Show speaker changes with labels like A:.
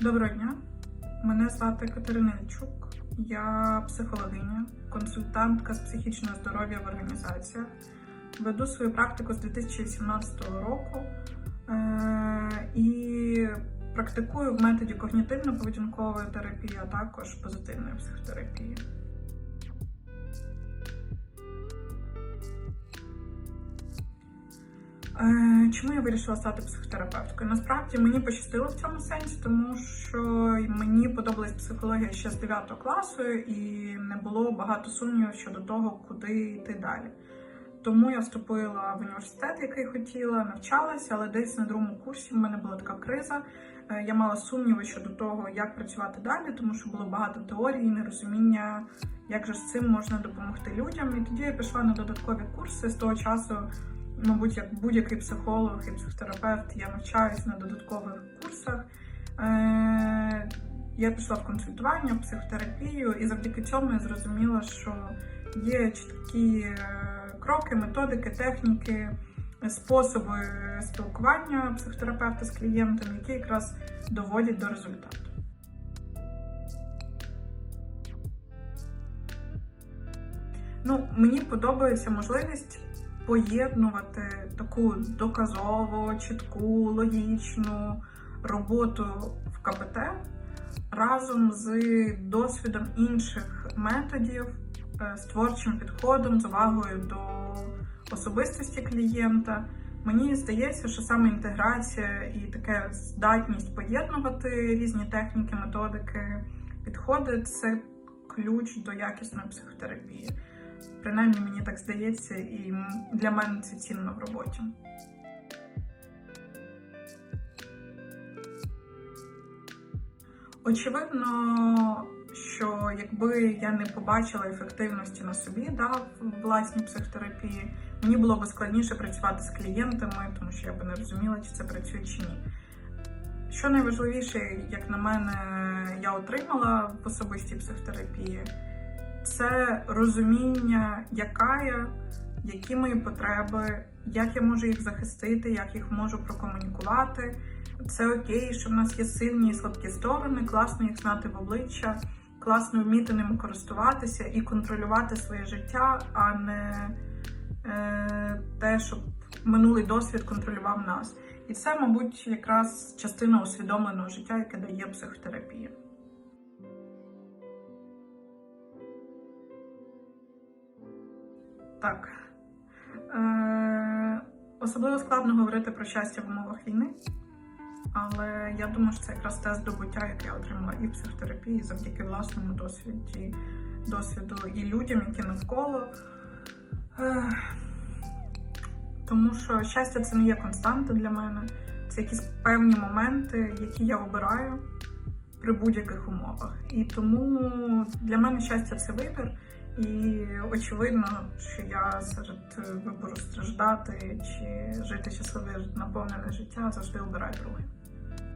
A: Доброго дня, мене звати Катерина Лічук, Я психологиня, консультантка з психічного здоров'я в організаціях. Веду свою практику з 2018 року е- і практикую в методі когнітивно-поведінкової терапії, а також позитивної психотерапії. Чому я вирішила стати психотерапевткою? Насправді мені пощастило в цьому сенсі, тому що мені подобалась психологія ще з 9 класу, і не було багато сумнівів щодо того, куди йти далі. Тому я вступила в університет, який хотіла, навчалася, але десь на другому курсі в мене була така криза. Е, Я мала сумніви щодо того, як працювати далі, тому що було багато теорій, нерозуміння, як же з цим можна допомогти людям. І тоді я пішла на додаткові курси з того часу. Мабуть, як будь-який психолог і психотерапевт, я навчаюсь на додаткових курсах. Е, Я пішла в консультування, в психотерапію, і завдяки цьому я зрозуміла, що є чіткі е, кроки, методики, техніки, способи спілкування психотерапевта з клієнтом, які якраз доводять до результату. Ну, мені подобається можливість поєднувати таку доказову, чітку, логічну роботу в КПТ разом з досвідом інших методів, е, з творчим підходом, з увагою до особистості клієнта. Мені здається, що саме інтеграція і така здатність поєднувати різні техніки, методики, підходи це ключ до якісної психотерапії. Принаймні мені так здається, і для мене це цінно в роботі. Очевидно, що якби я не побачила ефективності на собі да, в власній психотерапії, мені було б складніше працювати з клієнтами, тому що я б не розуміла, чи це працює чи ні. Що найважливіше, як на мене, я отримала в особистій психотерапії, це розуміння, яка я, які мої потреби, як я можу їх захистити, як їх можу прокомунікувати. Це окей, що в нас є сильні і слабкі сторони, класно їх знати в обличчя, класно вміти ними користуватися і контролювати своє життя, а не е, те, щоб минулий досвід контролював нас. І це, мабуть, якраз частина усвідомленого життя, яке дає психотерапія. Так. Е, особливо складно говорити про щастя в умовах війни, але я думаю, що це якраз те здобуття, яке я отримала і в психотерапії завдяки власному досвіді, досвіду і людям, які навколо. Е, тому що щастя це не є константа для мене. Це якісь певні моменти, які я обираю при будь-яких умовах. І тому для мене щастя це вибір. І очевидно, що я серед вибору страждати чи жити щасливе наповнене життя завжди обираю друге.